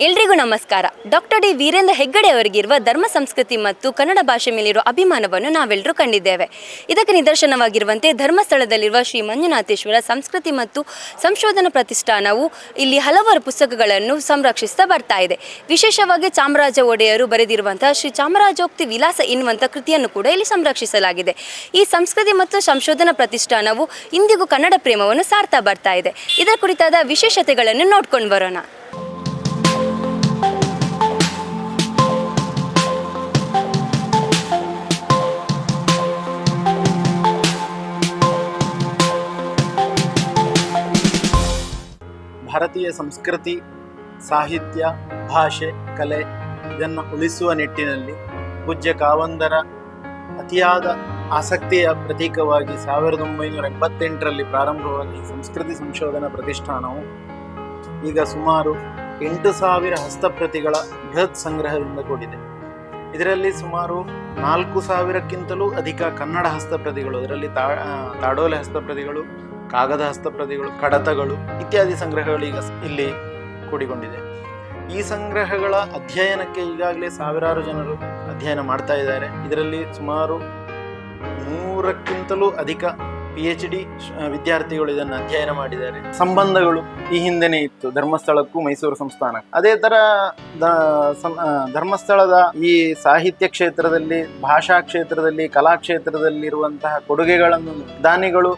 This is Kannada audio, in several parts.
ಎಲ್ರಿಗೂ ನಮಸ್ಕಾರ. ಡಾಕ್ಟರ್ ಡಿ ವೀರೇಂದ್ರ ಹೆಗ್ಗಡೆ ಅವರಿಗಿರುವ ಧರ್ಮ, ಸಂಸ್ಕೃತಿ ಮತ್ತು ಕನ್ನಡ ಭಾಷೆ ಮೇಲಿರುವ ಅಭಿಮಾನವನ್ನು ನಾವೆಲ್ಲರೂ ಕಂಡಿದ್ದೇವೆ. ಇದಕ್ಕೆ ನಿದರ್ಶನವಾಗಿರುವಂತೆ ಧರ್ಮಸ್ಥಳದಲ್ಲಿರುವ ಶ್ರೀ ಮಂಜುನಾಥೇಶ್ವರ ಸಂಸ್ಕೃತಿ ಮತ್ತು ಸಂಶೋಧನಾ ಪ್ರತಿಷ್ಠಾನವು ಇಲ್ಲಿ ಹಲವಾರು ಪುಸ್ತಕಗಳನ್ನು ಸಂರಕ್ಷಿಸ್ತಾ ಬರ್ತಾ ಇದೆ. ವಿಶೇಷವಾಗಿ ಚಾಮರಾಜ ಒಡೆಯರು ಬರೆದಿರುವಂತಹ ಶ್ರೀ ಚಾಮರಾಜೋಕ್ತಿ ವಿಲಾಸ ಎನ್ನುವಂಥ ಕೃತಿಯನ್ನು ಕೂಡ ಇಲ್ಲಿ ಸಂರಕ್ಷಿಸಲಾಗಿದೆ. ಈ ಸಂಸ್ಕೃತಿ ಮತ್ತು ಸಂಶೋಧನಾ ಪ್ರತಿಷ್ಠಾನವು ಇಂದಿಗೂ ಕನ್ನಡ ಪ್ರೇಮವನ್ನು ಸಾರ್ತಾ ಬರ್ತಾ ಇದೆ. ಇದರ ಕುರಿತಾದ ವಿಶೇಷತೆಗಳನ್ನು ನೋಡ್ಕೊಂಡು ಬರೋಣ. ಭಾರತೀಯ ಸಂಸ್ಕೃತಿ, ಸಾಹಿತ್ಯ, ಭಾಷೆ, ಕಲೆ ಇದನ್ನು ಉಳಿಸುವ ನಿಟ್ಟಿನಲ್ಲಿ ಪೂಜ್ಯ ಕಾವಂದರ ಅತಿಯಾದ ಆಸಕ್ತಿಯ ಪ್ರತೀಕವಾಗಿ ಸಾವಿರದ ಒಂಬೈನೂರ ಎಂಬತ್ತೆಂಟರಲ್ಲಿ ಪ್ರಾರಂಭವಾಗಿ ಸಂಸ್ಕೃತಿ ಸಂಶೋಧನಾ ಪ್ರತಿಷ್ಠಾನವು ಈಗ ಸುಮಾರು ಎಂಟು ಸಾವಿರ ಹಸ್ತಪ್ರತಿಗಳ ಬೃಹತ್ ಸಂಗ್ರಹದಿಂದ ಕೂಡಿದೆ. ಇದರಲ್ಲಿ ಸುಮಾರು ನಾಲ್ಕು ಸಾವಿರಕ್ಕಿಂತಲೂ ಅಧಿಕ ಕನ್ನಡ ಹಸ್ತಪ್ರತಿಗಳು, ಇದರಲ್ಲಿ ತಾ ತಾಡೋಲೆ ಹಸ್ತಪ್ರತಿಗಳು ಕಾಗದ ಹಸ್ತಪ್ರತಿಗಳು ಕಡತಗಳು ಇತ್ಯಾದಿ ಸಂಗ್ರಹಗಳು ಈಗ ಇಲ್ಲಿ ಕೂಡಿಕೊಂಡಿದೆ. ಈ ಸಂಗ್ರಹಗಳ ಅಧ್ಯಯನಕ್ಕೆ ಈಗಾಗಲೇ ಸಾವಿರಾರು ಜನರು ಅಧ್ಯಯನ ಮಾಡ್ತಾ ಇದ್ದಾರೆ. ಇದರಲ್ಲಿ ಸುಮಾರು ನೂರಕ್ಕಿಂತಲೂ ಅಧಿಕ ಪಿ ಎಚ್ ಡಿ ವಿದ್ಯಾರ್ಥಿಗಳು ಇದನ್ನು ಅಧ್ಯಯನ ಮಾಡಿದ್ದಾರೆ. ಸಂಬಂಧಗಳು ಈ ಹಿಂದೆನೇ ಇತ್ತು. ಧರ್ಮಸ್ಥಳಕ್ಕೂ ಮೈಸೂರು ಸಂಸ್ಥಾನ. ಅದೇ ತರ ಧರ್ಮಸ್ಥಳದ ಈ ಸಾಹಿತ್ಯ ಕ್ಷೇತ್ರದಲ್ಲಿ, ಭಾಷಾ ಕ್ಷೇತ್ರದಲ್ಲಿ, ಕಲಾ ಕ್ಷೇತ್ರದಲ್ಲಿರುವಂತಹ ಕೊಡುಗೆಗಳನ್ನು, ದಾನಿಗಳು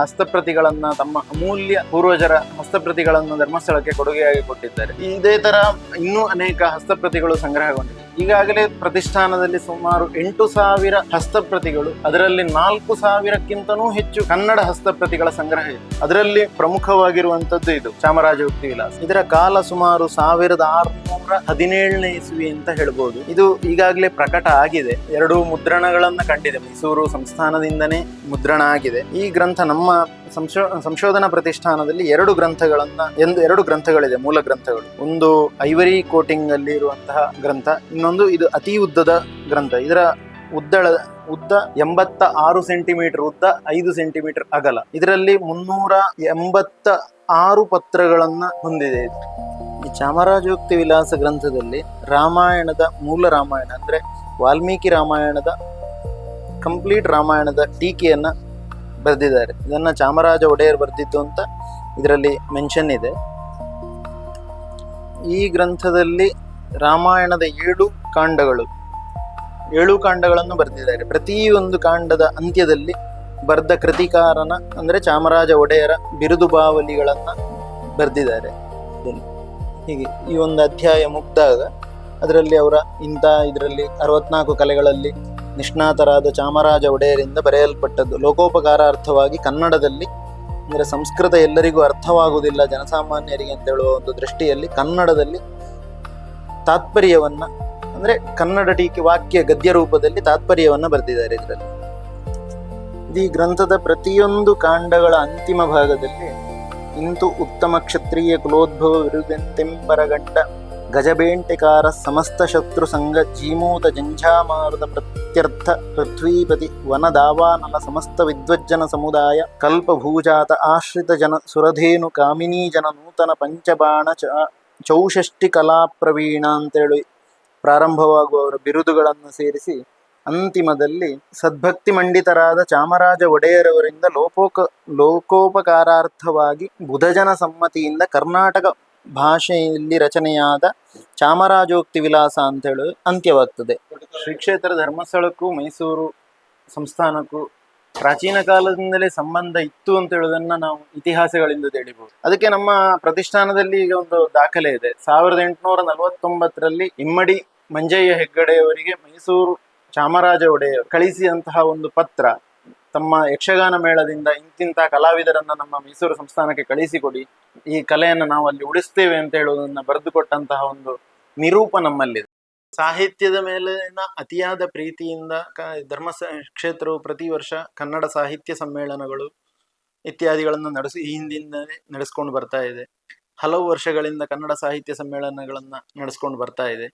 ಹಸ್ತಪ್ರತಿಗಳನ್ನ ತಮ್ಮ ಅಮೂಲ್ಯ ಪೂರ್ವಜರ ಹಸ್ತಪ್ರತಿಗಳನ್ನು ಧರ್ಮಸ್ಥಳಕ್ಕೆ ಕೊಡುಗೆಯಾಗಿ ಕೊಟ್ಟಿದ್ದಾರೆ. ಇದೇ ತರ ಇನ್ನೂ ಅನೇಕ ಹಸ್ತಪ್ರತಿಗಳು ಸಂಗ್ರಹಗೊಂಡಿದೆ ಈಗಾಗಲೇ ಪ್ರತಿಷ್ಠಾನದಲ್ಲಿ ಸುಮಾರು ಎಂಟು ಸಾವಿರ ಹಸ್ತಪ್ರತಿಗಳು, ಅದರಲ್ಲಿ ನಾಲ್ಕು ಸಾವಿರಕ್ಕಿಂತನೂ ಹೆಚ್ಚು ಕನ್ನಡ ಹಸ್ತಪ್ರತಿಗಳ ಸಂಗ್ರಹ ಇದೆ. ಅದರಲ್ಲಿ ಪ್ರಮುಖವಾಗಿರುವಂತದ್ದು ಇದು ಚಾಮರಾಜ ಉಕ್ತಿ ವಿಲಾಸ ಇದರ ಕಾಲ ಸುಮಾರು ಸಾವಿರದ ಆರುನೂರ ಹದಿನೇಳನೇ ಇಸ್ವಿ ಅಂತ ಹೇಳ್ಬೋದು. ಇದು ಈಗಾಗಲೇ ಪ್ರಕಟ ಆಗಿದೆ. ಎರಡು ಮುದ್ರಣಗಳನ್ನ ಕಂಡಿದೆ. ಮೈಸೂರು ಸಂಸ್ಥಾನದಿಂದನೇ ಮುದ್ರಣ ಆಗಿದೆ. ಈ ಗ್ರಂಥ ನಮ್ಮ ಸಂಶೋ, ಸಂಶೋಧನಾ ಪ್ರತಿಷ್ಠಾನದಲ್ಲಿ ಎರಡು ಗ್ರಂಥಗಳನ್ನ, ಎಂದು, ಎರಡು ಗ್ರಂಥಗಳಿದೆ, ಮೂಲ ಗ್ರಂಥಗಳು. ಒಂದು ಐವರಿ ಕೋಟಿಂಗ್ ಅಲ್ಲಿ ಇರುವಂತಹ ಗ್ರಂಥ, ಇನ್ನೊಂದು ಇದು ಅತಿ ಉದ್ದದ ಗ್ರಂಥ. ಇದರ ಉದ್ದಳ, ಉದ್ದ ಎಂಬತ್ತ ಆರು ಸೆಂಟಿಮೀಟರ್, ಉದ್ದ ಐದು ಸೆಂಟಿಮೀಟರ್ ಅಗಲ. ಇದರಲ್ಲಿ ಮುನ್ನೂರ ಎಂಬತ್ತ ಆರು ಪತ್ರಗಳನ್ನು ಹೊಂದಿದೆ ಇದು. ಈ ಚಾಮರಾಜೋಕ್ತಿ ವಿಲಾಸ ಗ್ರಂಥದಲ್ಲಿ ರಾಮಾಯಣದ ಮೂಲ ರಾಮಾಯಣ ಅಂದರೆ ವಾಲ್ಮೀಕಿ ರಾಮಾಯಣದ ಕಂಪ್ಲೀಟ್ ರಾಮಾಯಣದ ಟೀಕೆಯನ್ನು ಬರೆದಿದ್ದಾರೆ. ಇದನ್ನು ಚಾಮರಾಜ ಒಡೆಯರ್ ಬರೆದಿದ್ದು ಅಂತ ಇದರಲ್ಲಿ ಮೆನ್ಷನ್ ಇದೆ. ಈ ಗ್ರಂಥದಲ್ಲಿ ರಾಮಾಯಣದ ಏಳು ಕಾಂಡಗಳು. ಏಳು ಕಾಂಡಗಳನ್ನು ಬರೆದಿದ್ದಾರೆ ಪ್ರತಿಯೊಂದು ಕಾಂಡದ ಅಂತ್ಯದಲ್ಲಿ ಬರೆದ ಕೃತಿಕಾರನ, ಅಂದ್ರೆ ಚಾಮರಾಜ ಒಡೆಯರ ಬಿರುದು ಬಾವಲಿಗಳನ್ನ ಬರೆದಿದ್ದಾರೆ. ಹೀಗೆ ಈ ಒಂದು ಅಧ್ಯಾಯ ಮುಗ್ದಾಗ ಅದರಲ್ಲಿ ಅವರ ಇಂಥ ಇದರಲ್ಲಿ ಅರವತ್ನಾಲ್ಕು ಕಲೆಗಳಲ್ಲಿ ನಿಷ್ಣಾತರಾದ ಚಾಮರಾಜ ಒಡೆಯರಿಂದ ಬರೆಯಲ್ಪಟ್ಟದ್ದು. ಲೋಕೋಪಕಾರಾರ್ಥವಾಗಿ ಕನ್ನಡದಲ್ಲಿ, ಅಂದರೆ ಸಂಸ್ಕೃತ ಎಲ್ಲರಿಗೂ ಅರ್ಥವಾಗುವುದಿಲ್ಲ ಜನಸಾಮಾನ್ಯರಿಗೆ ಅಂತ ಹೇಳುವ ಒಂದು ದೃಷ್ಟಿಯಲ್ಲಿ ಕನ್ನಡದಲ್ಲಿ ತಾತ್ಪರ್ಯವನ್ನ ಅಂದ್ರೆ ಕನ್ನಡ ಟೀಕೆ ವಾಕ್ಯ ಗದ್ಯ ರೂಪದಲ್ಲಿ ತಾತ್ಪರ್ಯವನ್ನು ಬರೆದಿದ್ದಾರೆ ಇದರಲ್ಲಿ. ಈ ಗ್ರಂಥದ ಪ್ರತಿಯೊಂದು ಕಾಂಡಗಳ ಅಂತಿಮ ಭಾಗದಲ್ಲಿ ಇಂತು ಉತ್ತಮ ಕ್ಷತ್ರಿಯ ಕುಲೋದ್ಭವ ವಿರುದೆಂತೆಂಪರಗಂಡ ಗಜಬೇಂಟೆಕಾರ ಸಮಸ್ತ ಶತ್ರು ಸಂಘ ಜೀಮೂತ ಜಂಝಾಮಾರುತ ಪ್ರತ್ಯರ್ಥ ಪೃಥ್ವೀಪತಿ ವನದಾವಾನಲ ಸಮಸ್ತ ವಿದ್ವಜ್ಜನ ಸಮುದಾಯ ಕಲ್ಪಭೂಜಾತ ಆಶ್ರಿತ ಜನ ಸುರಧೇನು ಕಾಮಿನೀ ಜನ ನೂತನ ಪಂಚಬಾಣ ಚ ಚೌಷಷ್ಟಿ ಕಲಾ ಪ್ರವೀಣ ಅಂತೇಳಿ ಪ್ರಾರಂಭವಾಗುವ ಅವರ ಬಿರುದುಗಳನ್ನು ಸೇರಿಸಿ ಅಂತಿಮದಲ್ಲಿ ಸದ್ಭಕ್ತಿ ಮಂಡಿತರಾದ ಚಾಮರಾಜ ಒಡೆಯರವರಿಂದ ಲೋಪೋಕ, ಲೋಕೋಪಕಾರಾರ್ಥವಾಗಿ ಬುಧಜನ ಸಮ್ಮತಿಯಿಂದ ಕರ್ನಾಟಕ ಭಾಷೆಯಲ್ಲಿ ರಚನೆಯಾದ ಚಾಮರಾಜೋಕ್ತಿ ವಿಲಾಸ ಅಂತ ಹೇಳಿ ಅಂತ್ಯವಾಗ್ತದೆ. ಶ್ರೀ ಕ್ಷೇತ್ರ ಧರ್ಮಸ್ಥಳಕ್ಕೂ ಮೈಸೂರು ಸಂಸ್ಥಾನಕ್ಕೂ ಪ್ರಾಚೀನ ಕಾಲದಿಂದಲೇ ಸಂಬಂಧ ಇತ್ತು ಅಂತ ಹೇಳೋದನ್ನ ನಾವು ಇತಿಹಾಸಗಳಿಂದ ತಿಳಿಬಹುದು ಅದಕ್ಕೆ ನಮ್ಮ ಪ್ರತಿಷ್ಠಾನದಲ್ಲಿ ಈಗ ಒಂದು ದಾಖಲೆ ಇದೆ. ಸಾವಿರದ ಎಂಟುನೂರ ನಲವತ್ತೊಂಬತ್ತರಲ್ಲಿ ಇಮ್ಮಡಿ ಮಂಜಯ್ಯ ಹೆಗ್ಗಡೆಯವರಿಗೆ ಮೈಸೂರು ಚಾಮರಾಜ ಒಡೆಯರ್ ಕಳಿಸಿದಂತಹ ಒಂದು ಪತ್ರ, ತಮ್ಮ ಯಕ್ಷಗಾನ ಮೇಳದಿಂದ ಇಂತಿಂತ ಕಲಾವಿದರನ್ನ ನಮ್ಮ ಮೈಸೂರು ಸಂಸ್ಥಾನಕ್ಕೆ ಕಳಿಸಿಕೊಡಿ. ಈ ಕಲೆಯನ್ನು ನಾವು ಅಲ್ಲಿ ಉಳಿಸ್ತೇವೆ ಅಂತ ಹೇಳುವುದನ್ನ ಬರೆದುಕೊಟ್ಟಂತಹ ಒಂದು ನಿರೂಪ ನಮ್ಮಲ್ಲಿದೆ. ಸಾಹಿತ್ಯದ ಮೇಲಿನ ಅತಿಯಾದ ಪ್ರೀತಿಯಿಂದ ಕ- ಧರ್ಮ ಕ್ಷೇತ್ರವು ಪ್ರತಿ ವರ್ಷ ಕನ್ನಡ ಸಾಹಿತ್ಯ ಸಮ್ಮೇಳನಗಳು ಇತ್ಯಾದಿಗಳನ್ನು ನಡೆಸಿ, ಈ ಹಿಂದಿಂದಲೇ ನಡೆಸ್ಕೊಂಡು ಬರ್ತಾ ಇದೆ. ಹಲವು ವರ್ಷಗಳಿಂದ ಕನ್ನಡ ಸಾಹಿತ್ಯ ಸಮ್ಮೇಳನಗಳನ್ನು ನಡೆಸ್ಕೊಂಡು ಬರ್ತಾ ಇದೆ.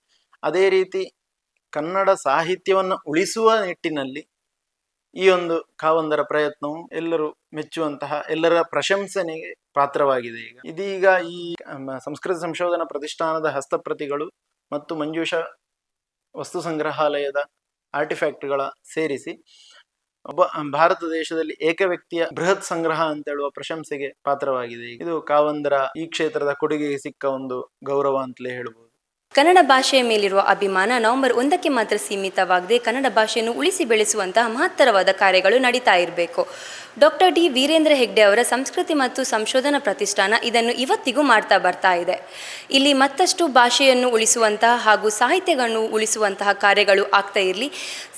ಅದೇ ರೀತಿ ಕನ್ನಡ ಸಾಹಿತ್ಯವನ್ನು ಉಳಿಸುವ ನಿಟ್ಟಿನಲ್ಲಿ ಈ ಒಂದು ಕಾವಂದರ ಪ್ರಯತ್ನವು ಎಲ್ಲರೂ ಮೆಚ್ಚುವಂತಹ, ಎಲ್ಲರ ಪ್ರಶಂಸನೆಗೆ ಪಾತ್ರವಾಗಿದೆ ಈಗ. ಇದೀಗ ಈ ಸಂಸ್ಕೃತ ಸಂಶೋಧನಾ ಪ್ರತಿಷ್ಠಾನದ ಹಸ್ತಪ್ರತಿಗಳು ಮತ್ತು ಮಂಜೂಷ ವಸ್ತು ಸಂಗ್ರಹಾಲಯದ ಆರ್ಟಿಫ್ಯಾಕ್ಟ್ಗಳ ಸೇರಿಸಿ, ಒಬ್ಬ ಭಾರತ ದೇಶದಲ್ಲಿ ಏಕ ವ್ಯಕ್ತಿಯ ಬೃಹತ್ ಸಂಗ್ರಹ ಅಂತ ಹೇಳುವ ಪ್ರಶಂಸೆಗೆ ಪಾತ್ರವಾಗಿದೆ. ಇದು ಕಾವಂದರ ಈ ಕ್ಷೇತ್ರದ ಕೊಡುಗೆಗೆ ಸಿಕ್ಕ ಒಂದು ಗೌರವ ಅಂತಲೇ ಹೇಳ್ಬೋದು. ಕನ್ನಡ ಭಾಷೆಯ ಮೇಲಿರುವ ಅಭಿಮಾನ ನವೆಂಬರ್ ಒಂದಕ್ಕೆ ಮಾತ್ರ ಸೀಮಿತವಾಗದೆ ಕನ್ನಡ ಭಾಷೆಯನ್ನು ಉಳಿಸಿ ಬೆಳೆಸುವಂತಹ ಮಹತ್ತರವಾದ ಕಾರ್ಯಗಳು ನಡೀತಾ ಇರಬೇಕು. ಡಾಕ್ಟರ್ ಡಿ ವೀರೇಂದ್ರ ಹೆಗ್ಡೆ ಅವರ ಸಂಸ್ಕೃತಿ ಮತ್ತು ಸಂಶೋಧನಾ ಪ್ರತಿಷ್ಠಾನ ಇದನ್ನು ಇವತ್ತಿಗೂ ಮಾಡ್ತಾ ಬರ್ತಾ ಇದೆ. ಇಲ್ಲಿ ಮತ್ತಷ್ಟು ಭಾಷೆಯನ್ನು ಉಳಿಸುವಂತಹ ಹಾಗೂ ಸಾಹಿತ್ಯಗಳನ್ನು ಉಳಿಸುವಂತಹ ಕಾರ್ಯಗಳು ಆಗ್ತಾ ಇರಲಿ,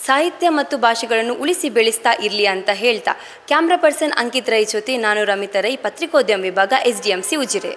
ಸಾಹಿತ್ಯ ಮತ್ತು ಭಾಷೆಗಳನ್ನು ಉಳಿಸಿ ಬೆಳೆಸ್ತಾ ಇರಲಿ ಅಂತ ಹೇಳ್ತಾ. ಕ್ಯಾಮ್ರಾ ಪರ್ಸನ್ ಅಂಕಿತ್ ರೈ ಜೊತೆ ನಾನು ರಮಿತಾ ರೈ, ಪತ್ರಿಕೋದ್ಯಮ ವಿಭಾಗ S D M C Ujire.